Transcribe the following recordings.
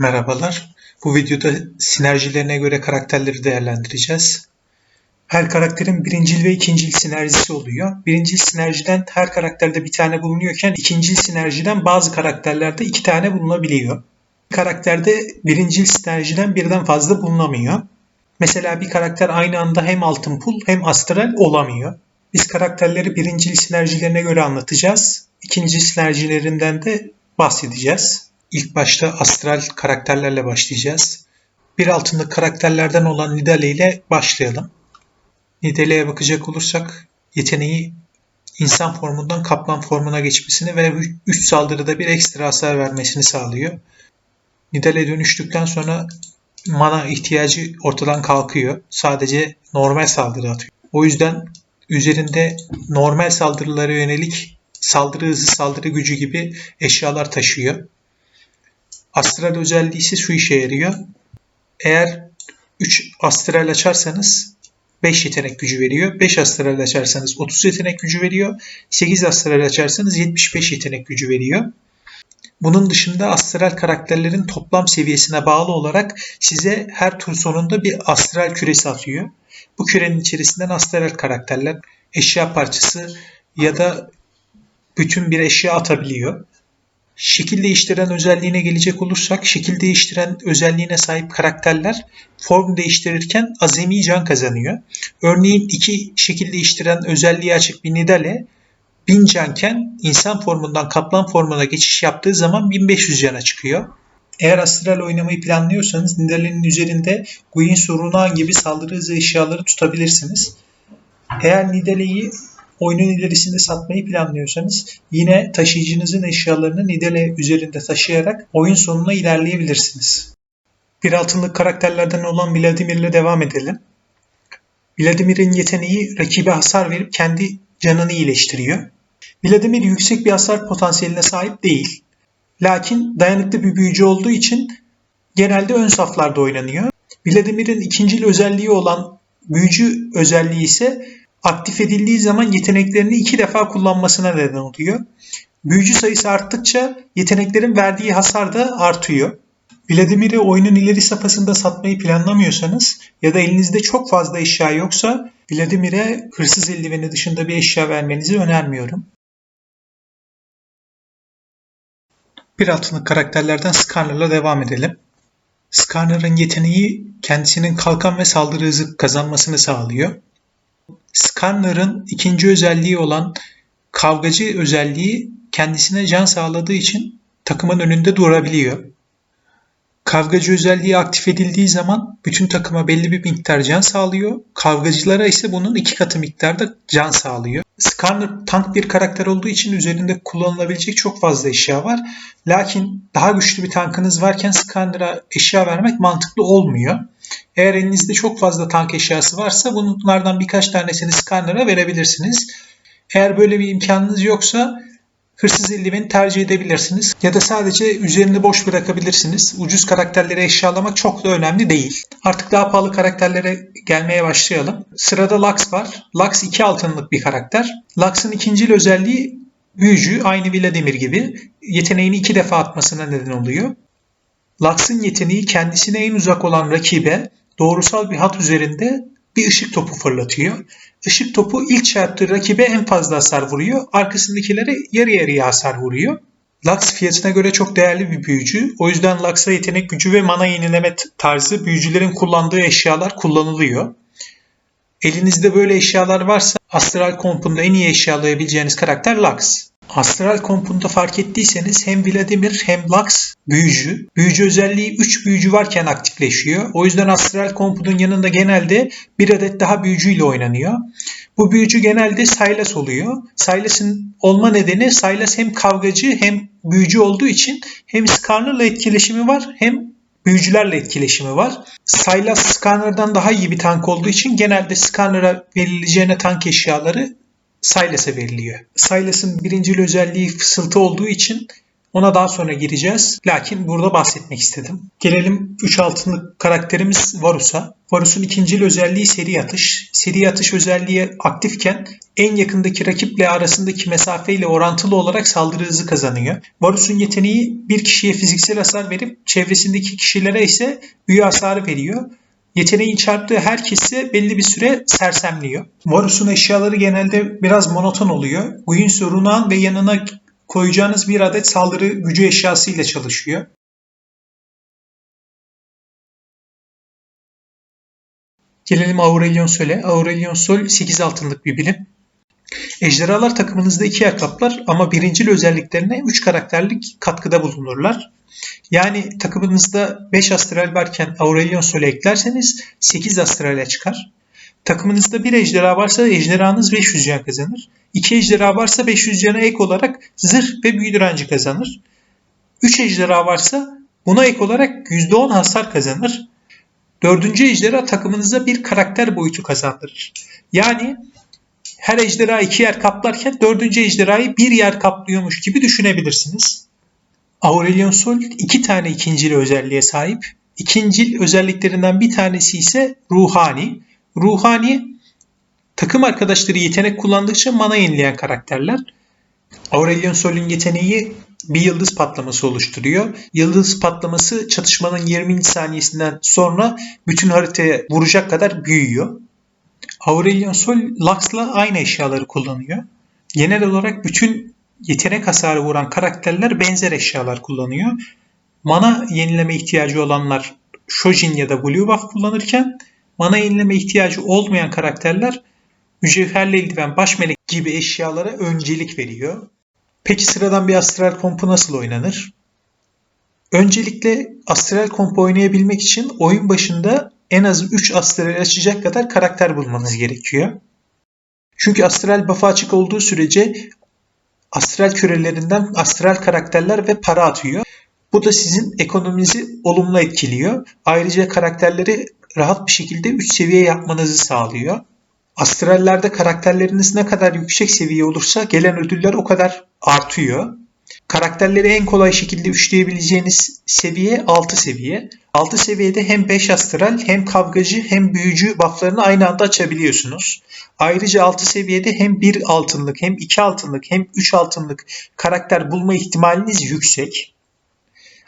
Merhabalar. Bu videoda sinerjilerine göre karakterleri değerlendireceğiz. Her karakterin birincil ve ikincil sinerjisi oluyor. Birincil sinerjiden her karakterde bir tane bulunuyorken ikincil sinerjiden bazı karakterlerde iki tane bulunabiliyor. Bir karakterde birincil sinerjiden birden fazla bulunamıyor. Mesela bir karakter aynı anda hem altın pul hem astral olamıyor. Biz karakterleri birincil sinerjilerine göre anlatacağız. İkinci sinerjilerinden de bahsedeceğiz. İlk başta astral karakterlerle başlayacağız. Bir altınlık karakterlerden olan Nidale ile başlayalım. Nidale'ye bakacak olursak yeteneği insan formundan kaplan formuna geçmesini ve 3 saldırıda bir ekstra hasar vermesini sağlıyor. Nidale dönüştükten sonra mana ihtiyacı ortadan kalkıyor. Sadece normal saldırı atıyor. O yüzden üzerinde normal saldırılara yönelik saldırı hızı, saldırı gücü gibi eşyalar taşıyor. Astral özelliği ise şu işe yarıyor. Eğer 3 astral açarsanız 5 yetenek gücü veriyor. 5 astral açarsanız 30 yetenek gücü veriyor. 8 astral açarsanız 75 yetenek gücü veriyor. Bunun dışında astral karakterlerin toplam seviyesine bağlı olarak size her tur sonunda bir astral küresi atıyor. Bu kürenin içerisinden astral karakterler eşya parçası ya da bütün bir eşya atabiliyor. Şekil değiştiren özelliğine gelecek olursak, şekil değiştiren özelliğine sahip karakterler form değiştirirken azami can kazanıyor. Örneğin iki şekil değiştiren özelliği açık bir Nidale 1000 canken insan formundan kaplan formuna geçiş yaptığı zaman 1500 cana çıkıyor. Eğer astral oynamayı planlıyorsanız Nidale'nin üzerinde Guin Surunan gibi saldırı hızı eşyaları tutabilirsiniz. Eğer Nidale'yi oyunun ilerisinde satmayı planlıyorsanız yine taşıyıcınızın eşyalarını Nidale üzerinde taşıyarak oyun sonuna ilerleyebilirsiniz. Bir altınlık karakterlerden olan Vladimir ile devam edelim. Vladimir'in yeteneği rakibe hasar verip kendi canını iyileştiriyor. Vladimir yüksek bir hasar potansiyeline sahip değil. Lakin dayanıklı bir büyücü olduğu için genelde ön saflarda oynanıyor. Vladimir'in ikincil özelliği olan büyücü özelliği ise aktif edildiği zaman yeteneklerini iki defa kullanmasına neden oluyor. Büyücü sayısı arttıkça yeteneklerin verdiği hasar da artıyor. Vladimir'i oyunun ileri safhasında satmayı planlamıyorsanız ya da elinizde çok fazla eşya yoksa Vladimir'e hırsız eldiveni dışında bir eşya vermenizi önermiyorum. Bir altınlık karakterlerden Skarner'la devam edelim. Skarner'ın yeteneği kendisinin kalkan ve saldırı hızı kazanmasını sağlıyor. Skarner'ın ikinci özelliği olan kavgacı özelliği kendisine can sağladığı için takımın önünde durabiliyor. Kavgacı özelliği aktif edildiği zaman bütün takıma belli bir miktar can sağlıyor. Kavgacılara ise bunun iki katı miktarda can sağlıyor. Skarner tank bir karakter olduğu için üzerinde kullanılabilecek çok fazla eşya var. Lakin daha güçlü bir tankınız varken Skarner'a eşya vermek mantıklı olmuyor. Eğer elinizde çok fazla tank eşyası varsa bunlardan birkaç tanesini Skarner'a verebilirsiniz. Eğer böyle bir imkanınız yoksa hırsız eldiveni tercih edebilirsiniz. Ya da sadece üzerini boş bırakabilirsiniz. Ucuz karakterleri eşyalamak çok da önemli değil. Artık daha pahalı karakterlere gelmeye başlayalım. Sırada Lux var. Lux 2 altınlık bir karakter. Lux'ın ikinci özelliği büyücü. Aynı Vladimir gibi. Yeteneğini iki defa atmasına neden oluyor. Lux'ın yeteneği kendisine en uzak olan rakibe doğrusal bir hat üzerinde bir ışık topu fırlatıyor. Işık topu ilk çarptığı rakibe en fazla hasar vuruyor. Arkasındakilere yarı yarıya hasar vuruyor. Lux fiyatına göre çok değerli bir büyücü. O yüzden Lux'a yetenek gücü ve mana yenileme tarzı büyücülerin kullandığı eşyalar kullanılıyor. Elinizde böyle eşyalar varsa Astral Komp'unda en iyi eşyalayabileceğiniz karakter Lux. Astral kompunda fark ettiyseniz hem Vladimir hem Lux büyücü. Büyücü özelliği 3 büyücü varken aktifleşiyor. O yüzden astral kompunun yanında genelde bir adet daha büyücüyle oynanıyor. Bu büyücü genelde Sylas oluyor. Sylas'ın olma nedeni Sylas hem kavgacı hem büyücü olduğu için hem Skarner'la etkileşimi var hem büyücülerle etkileşimi var. Sylas Skarner'dan daha iyi bir tank olduğu için genelde Skarner'a verileceğine tank eşyaları Silas'e veriliyor. Silas'ın birincil özelliği fısıltı olduğu için Ona daha sonra gireceğiz. Lakin burada bahsetmek istedim. Gelelim 3 altınlık karakterimiz Varus'a. Varus'un ikinci özelliği seri atış. Seri atış özelliği aktifken en yakındaki rakiple arasındaki mesafeyle orantılı olarak saldırı hızı kazanıyor. Varus'un yeteneği bir kişiye fiziksel hasar verip çevresindeki kişilere ise büyü hasarı veriyor. Yeteneğin çarptığı herkesi belli bir süre sersemliyor. Varus'un eşyaları genelde biraz monoton oluyor. Oyun sorunağın ve yanına koyacağınız bir adet saldırı gücü eşyası ile çalışıyor. Gelelim Aurelion Sol'e. Aurelion Sol 8 altınlık bir bilim. Ejderhalar takımınızda iki yer kaplar ama birincil özelliklerine 3 karakterlik katkıda bulunurlar. Yani takımınızda 5 astral varken Aurelion Sol'e eklerseniz 8 astrale çıkar. Takımınızda bir ejderha varsa ejderhanız 500 can kazanır. İki ejderha varsa 500 cana ek olarak zırh ve büyü direnci kazanır. 3 ejderha varsa buna ek olarak %10 hasar kazanır. Dördüncü ejderha takımınıza bir karakter boyutu kazandırır. Yani her ejderha iki yer kaplarken dördüncü ejderhayı bir yer kaplıyormuş gibi düşünebilirsiniz. Aurelion Sol iki tane ikincil özelliğe sahip. İkincil özelliklerinden bir tanesi ise ruhani. Ruhani takım arkadaşları yetenek kullandıkça mana yenileyen karakterler. Aurelion Sol'ün yeteneği bir yıldız patlaması oluşturuyor. Yıldız patlaması çatışmanın 20. saniyesinden sonra bütün haritaya vuracak kadar büyüyor. Aurelion Sol Lux'la aynı eşyaları kullanıyor. Genel olarak bütün yetenek hasarı vuran karakterler benzer eşyalar kullanıyor. Mana yenileme ihtiyacı olanlar Shojin ya da Blue Buff kullanırken mana yenileme ihtiyacı olmayan karakterler mücevherli eldiven, baş melek gibi eşyalara öncelik veriyor. Peki sıradan bir astral kompu nasıl oynanır? Öncelikle astral kompu oynayabilmek için oyun başında en az 3 astral açacak kadar karakter bulmanız gerekiyor. Çünkü astral buff'ı açık olduğu sürece astral kürelerinden astral karakterler ve para atıyor. Bu da sizin ekonominizi olumlu etkiliyor. Ayrıca karakterleri rahat bir şekilde 3 seviye yapmanızı sağlıyor. Astrallerde karakterleriniz ne kadar yüksek seviye olursa gelen ödüller o kadar artıyor. Karakterleri en kolay şekilde üçleyebileceğiniz seviye 6 seviye. 6 seviyede hem 5 astral hem kavgacı hem büyücü bufflarını aynı anda açabiliyorsunuz. Ayrıca 6 seviyede hem 1 altınlık hem 2 altınlık hem 3 altınlık karakter bulma ihtimaliniz yüksek.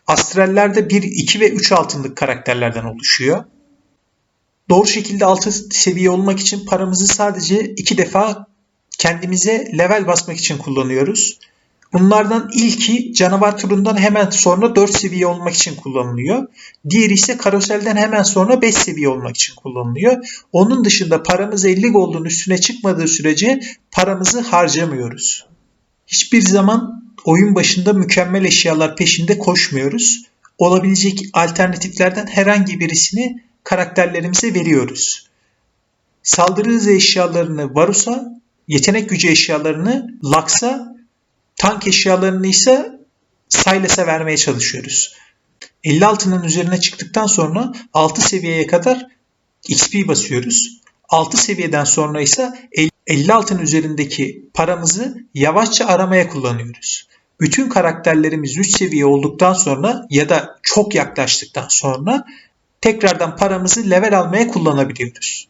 Astraller 1, 2 ve 3 altınlık karakterlerden oluşuyor. Doğru şekilde 6 seviye olmak için paramızı sadece 2 defa kendimize level basmak için kullanıyoruz. Bunlardan ilki canavar turundan hemen sonra 4 seviye olmak için kullanılıyor. Diğeri ise karoselden hemen sonra 5 seviye olmak için kullanılıyor. Onun dışında paramız 50 gold'un üstüne çıkmadığı sürece paramızı harcamıyoruz. Hiçbir zaman oyun başında mükemmel eşyalar peşinde koşmuyoruz. Olabilecek alternatiflerden herhangi birisini karakterlerimize veriyoruz. Saldırı eşyalarını Varus'a, yetenek gücü eşyalarını Lux'a, tank eşyalarını ise Silas'a vermeye çalışıyoruz. 56'nın üzerine çıktıktan sonra 6 seviyeye kadar XP basıyoruz. 6 seviyeden sonra ise 56'nın üzerindeki paramızı yavaşça aramaya kullanıyoruz. Bütün karakterlerimiz 3 seviye olduktan sonra ya da çok yaklaştıktan sonra tekrardan paramızı level almaya kullanabiliyoruz.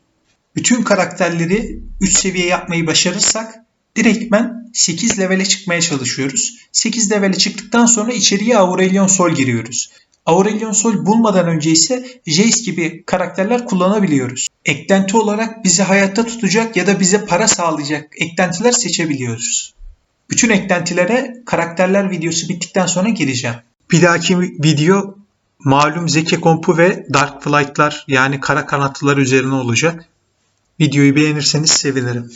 Bütün karakterleri 3 seviye yapmayı başarırsak direktmen 8 levele çıkmaya çalışıyoruz. 8 levele çıktıktan sonra içeriye Aurelion Sol giriyoruz. Aurelion Sol bulmadan önce ise Jace gibi karakterler kullanabiliyoruz. Eklenti olarak bizi hayatta tutacak ya da bize para sağlayacak eklentiler seçebiliyoruz. Bütün eklentilere karakterler videosu bittikten sonra gireceğim. Bir dahaki video malum Zeki Kompu ve Dark Flight'lar yani kara kanatlılar üzerine olacak. Videoyu beğenirseniz sevinirim.